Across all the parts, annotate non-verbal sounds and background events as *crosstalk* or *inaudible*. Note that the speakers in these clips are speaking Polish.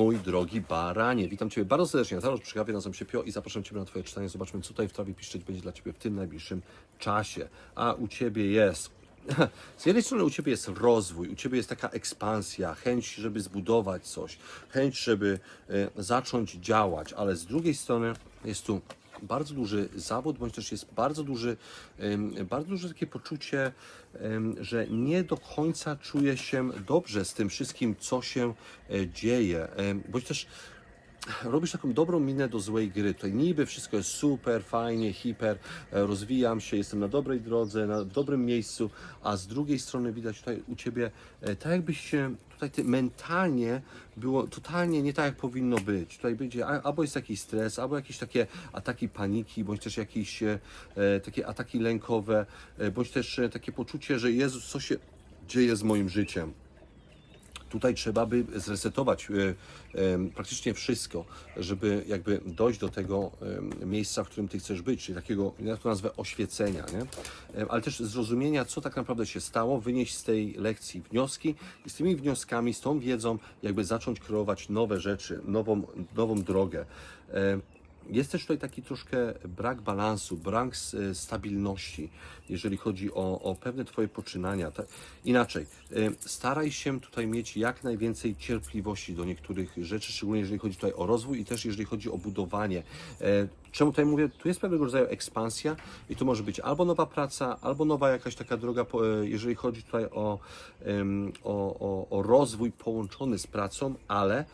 Mój drogi baranie, witam Ciebie bardzo serdecznie. Ja Tarosz Przychawie, nazywam się Pio i zapraszam Ciebie na Twoje czytanie. Zobaczmy, co tutaj w trawie piszczeć będzie dla Ciebie w tym najbliższym czasie. A u Ciebie jest... *laughs* Z jednej strony u Ciebie jest rozwój, u Ciebie jest taka ekspansja, chęć, żeby zbudować coś, chęć, żeby e, zacząć działać, ale z drugiej strony jest tu bardzo duży zawód, bądź też jest bardzo duży, bardzo duże takie poczucie, że nie do końca czuję się dobrze z tym wszystkim, co się e, dzieje, bądź też robisz taką dobrą minę do złej gry. Tutaj niby wszystko jest super, fajnie, hiper, e, rozwijam się, jestem na dobrej drodze, na dobrym miejscu, a z drugiej strony widać tutaj u Ciebie, e, tak jakbyś się tutaj ty mentalnie było totalnie nie tak, jak powinno być. Tutaj będzie albo jest jakiś stres, albo jakieś takie ataki paniki, bądź też jakieś e, takie ataki lękowe, e, bądź też takie poczucie, że Jezus, co się dzieje z moim życiem tutaj trzeba by zresetować e, praktycznie wszystko, żeby jakby dojść do tego miejsca, w którym ty chcesz być, czyli takiego, ja to nazwę oświecenia, nie? Ale też zrozumienia, co tak naprawdę się stało, wynieść z tej lekcji wnioski i z tymi wnioskami, z tą wiedzą jakby zacząć kreować nowe rzeczy, nową, nową drogę. Jest też tutaj taki troszkę brak balansu, brak e, stabilności, jeżeli chodzi o, o pewne Twoje poczynania. Inaczej, e, staraj się tutaj mieć jak najwięcej cierpliwości do niektórych rzeczy, szczególnie jeżeli chodzi tutaj o rozwój i też jeżeli chodzi o budowanie. E, Czemu tutaj mówię? Tu jest pewnego rodzaju ekspansja i to może być albo nowa praca, albo nowa jakaś taka droga, jeżeli chodzi tutaj o, o, o, o rozwój połączony z pracą, ale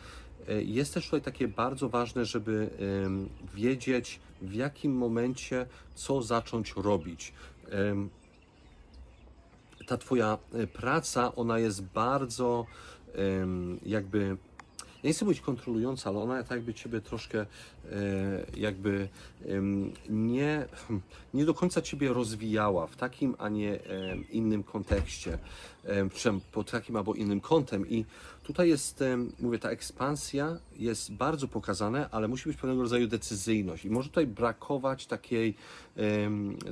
Jest też tutaj takie bardzo ważne, żeby wiedzieć w jakim momencie co zacząć robić. Ta Twoja e, praca, ona jest bardzo jakby. Nie chcę mówić kontrolująca, ale ona tak jakby Ciebie troszkę e, jakby nie, nie do końca Ciebie rozwijała w takim, a nie innym kontekście, czym pod takim albo innym kątem. I tutaj jest, mówię, ta ekspansja jest bardzo pokazane, ale musi być pewnego rodzaju decyzyjność. I może tutaj brakować takiej,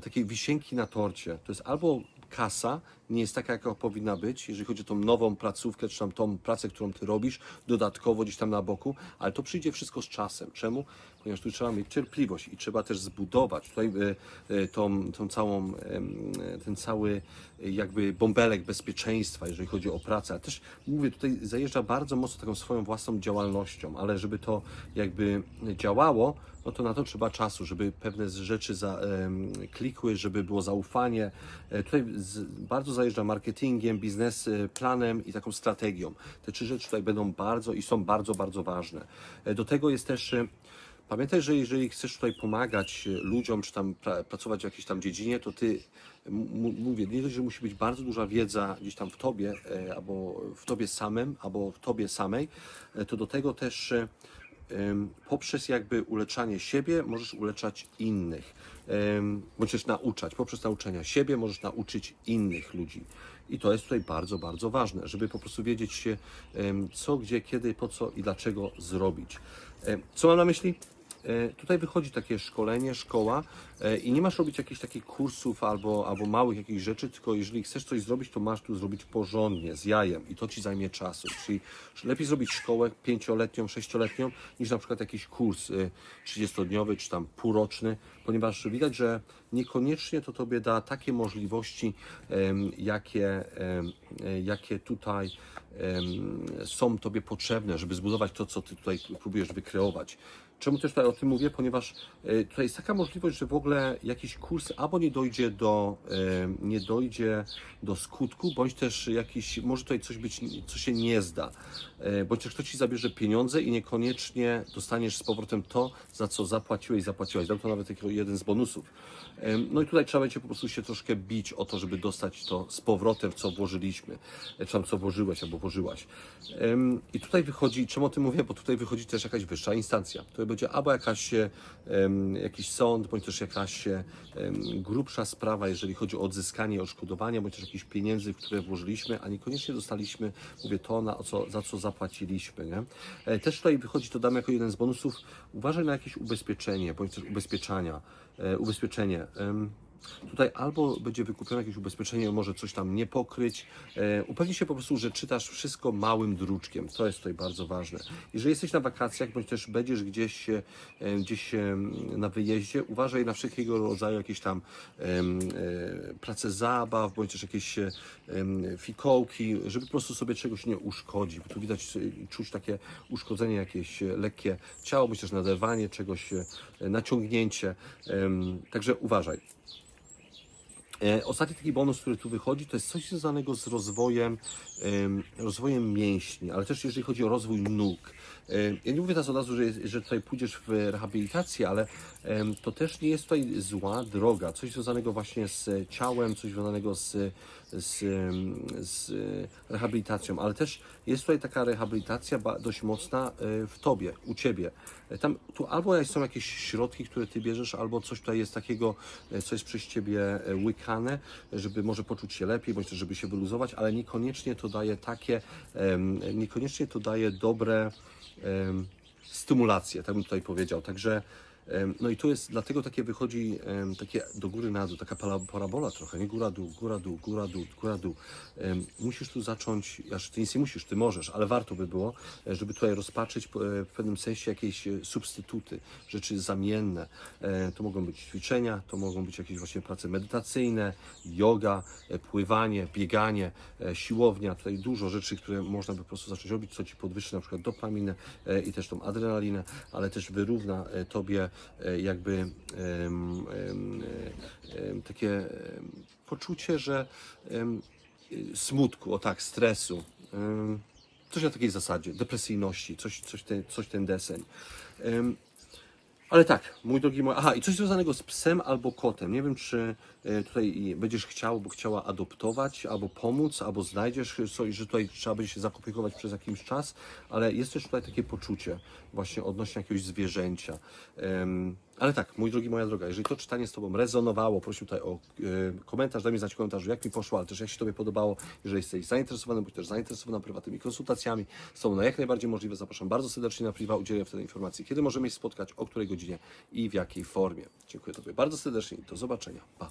takiej wisienki na torcie. To jest albo kasa nie jest taka, jaka powinna być, jeżeli chodzi o tą nową placówkę, czy tam tą pracę, którą ty robisz, dodatkowo gdzieś tam na boku, ale to przyjdzie wszystko z czasem. Czemu? Ponieważ tu trzeba mieć cierpliwość i trzeba też zbudować tutaj e, e, tą, tą całą, e, ten cały jakby bąbelek bezpieczeństwa, jeżeli chodzi o pracę. A też mówię, tutaj zajeżdża bardzo mocno taką swoją własną działalnością, ale żeby to jakby działało, no to na to trzeba czasu, żeby pewne rzeczy za, klikły, żeby było zaufanie. Tutaj z, bardzo zajeżdża marketingiem, biznesplanem i taką strategią. Te trzy rzeczy tutaj będą bardzo i są bardzo, bardzo ważne. Do tego jest też Pamiętaj, że jeżeli chcesz tutaj pomagać e, ludziom, czy tam pra, pracować w jakiejś tam dziedzinie, to ty, mówię, nie dość, że musi być bardzo duża wiedza gdzieś tam w tobie, e, albo w tobie samym, albo w tobie samej, e, to do tego też poprzez jakby uleczanie siebie możesz uleczać innych, bądź też nauczać. Poprzez nauczenia siebie możesz nauczyć innych ludzi. I to jest tutaj bardzo, bardzo ważne, żeby po prostu wiedzieć się, co, gdzie, kiedy, po co i dlaczego zrobić. Co mam na myśli? E, Tutaj wychodzi takie szkolenie, szkoła e, i nie masz robić jakichś takich kursów albo, albo małych jakichś rzeczy, tylko jeżeli chcesz coś zrobić, to masz tu zrobić porządnie, z jajem i to ci zajmie czasu. Czyli lepiej zrobić szkołę pięcioletnią, sześcioletnią niż na przykład jakiś kurs y, 30-dniowy czy tam półroczny, ponieważ widać, że niekoniecznie to tobie da takie możliwości, jakie, e, jakie tutaj są tobie potrzebne, żeby zbudować to, co ty tutaj próbujesz wykreować. Czemu też tutaj o tym mówię? Ponieważ e, tutaj jest taka możliwość, że w ogóle jakiś kurs albo nie dojdzie do, e, nie dojdzie do skutku, bądź też jakiś, może tutaj coś być, co się nie zda, E, bądź też ktoś ci zabierze pieniądze i niekoniecznie dostaniesz z powrotem to, za co zapłaciłeś, zapłaciłaś. Dam to nawet jeden z bonusów. No i tutaj trzeba będzie po prostu się troszkę bić o to, żeby dostać to z powrotem, w co włożyliśmy, czy tam co włożyłeś albo I tutaj wychodzi, czemu o tym mówię, bo tutaj wychodzi też jakaś wyższa instancja. To będzie albo jakaś, jakiś sąd, bądź też jakaś grubsza sprawa, jeżeli chodzi o odzyskanie odszkodowania, bądź też jakichś pieniędzy, w które włożyliśmy, a niekoniecznie dostaliśmy, mówię, to, na, co, za co zapłaciliśmy. Nie? E, Też tutaj wychodzi, to dam jako jeden z bonusów, uważaj na jakieś ubezpieczenie, bądź też ubezpieczania, e, ubezpieczenie. Tutaj albo będzie wykupione jakieś ubezpieczenie, może coś tam nie pokryć. E, upewnij się po prostu, że czytasz wszystko małym druczkiem. To jest tutaj bardzo ważne. Jeżeli jesteś na wakacjach, bądź też będziesz gdzieś, e, gdzieś na wyjeździe, uważaj na wszelkiego rodzaju jakieś tam e, prace zabaw, bądź też jakieś fikołki, żeby po prostu sobie czegoś nie uszkodzi. Bo tu widać, czuć takie uszkodzenie jakieś lekkie ciało, bądź też naderwanie czegoś, naciągnięcie. Także uważaj. E, Ostatni taki bonus, który tu wychodzi, to jest coś związanego z rozwojem, em, rozwojem mięśni, ale też jeżeli chodzi o rozwój nóg. E, Ja nie mówię teraz od razu, że, że tutaj pójdziesz w rehabilitację, ale to też nie jest tutaj zła droga. Coś związanego właśnie z ciałem, coś związanego z, z, z rehabilitacją, ale też jest tutaj taka rehabilitacja dość mocna e, w tobie, u ciebie. Tam, tu albo są jakieś środki, które ty bierzesz, albo coś tutaj jest takiego, co jest przez ciebie e, łykane, żeby może poczuć się lepiej, bądź też żeby się wyluzować, ale niekoniecznie to daje takie, niekoniecznie to daje dobre stymulacje, tak bym tutaj powiedział. Także no i tu jest, dlatego takie wychodzi takie do góry na dół, taka parabola trochę, nie góra dół, góra dół, góra dół, góra dół. Musisz tu zacząć, aż ty nic nie musisz, ty możesz, ale warto by było, e, żeby tutaj rozpatrzyć e, w pewnym sensie jakieś e, substytuty, rzeczy zamienne. To mogą być ćwiczenia, to mogą być jakieś właśnie prace medytacyjne, yoga, pływanie, bieganie, siłownia. Tutaj dużo rzeczy, które można by po prostu zacząć robić, co ci podwyższy na przykład dopaminę i też tą adrenalinę, ale też wyrówna tobie jakby e, em, takie poczucie, że smutku, o tak, stresu. Coś na takiej zasadzie, depresyjności, coś, coś, ten, coś ten deseń. Ale tak, mój drogi mój. Aha, i coś związanego z psem albo kotem. Nie wiem, czy e, tutaj będziesz chciał, bo chciała adoptować, albo pomóc, albo znajdziesz coś, że tutaj trzeba będzie się zaopiekować przez jakiś czas, ale jest też tutaj takie poczucie właśnie odnośnie jakiegoś zwierzęcia. Em, ale tak, mój drogi, moja droga, jeżeli to czytanie z Tobą rezonowało, prosił tutaj o e, komentarz, daj mi znać w komentarzu, jak mi poszło, ale też jak się Tobie podobało. Jeżeli jesteś zainteresowany, bądź też zainteresowana prywatnymi konsultacjami, są one jak najbardziej możliwe. Zapraszam bardzo serdecznie na priwa, udzielę wtedy informacji, kiedy możemy się spotkać, o której godzinie i w jakiej formie. Dziękuję Tobie bardzo serdecznie do zobaczenia. Pa!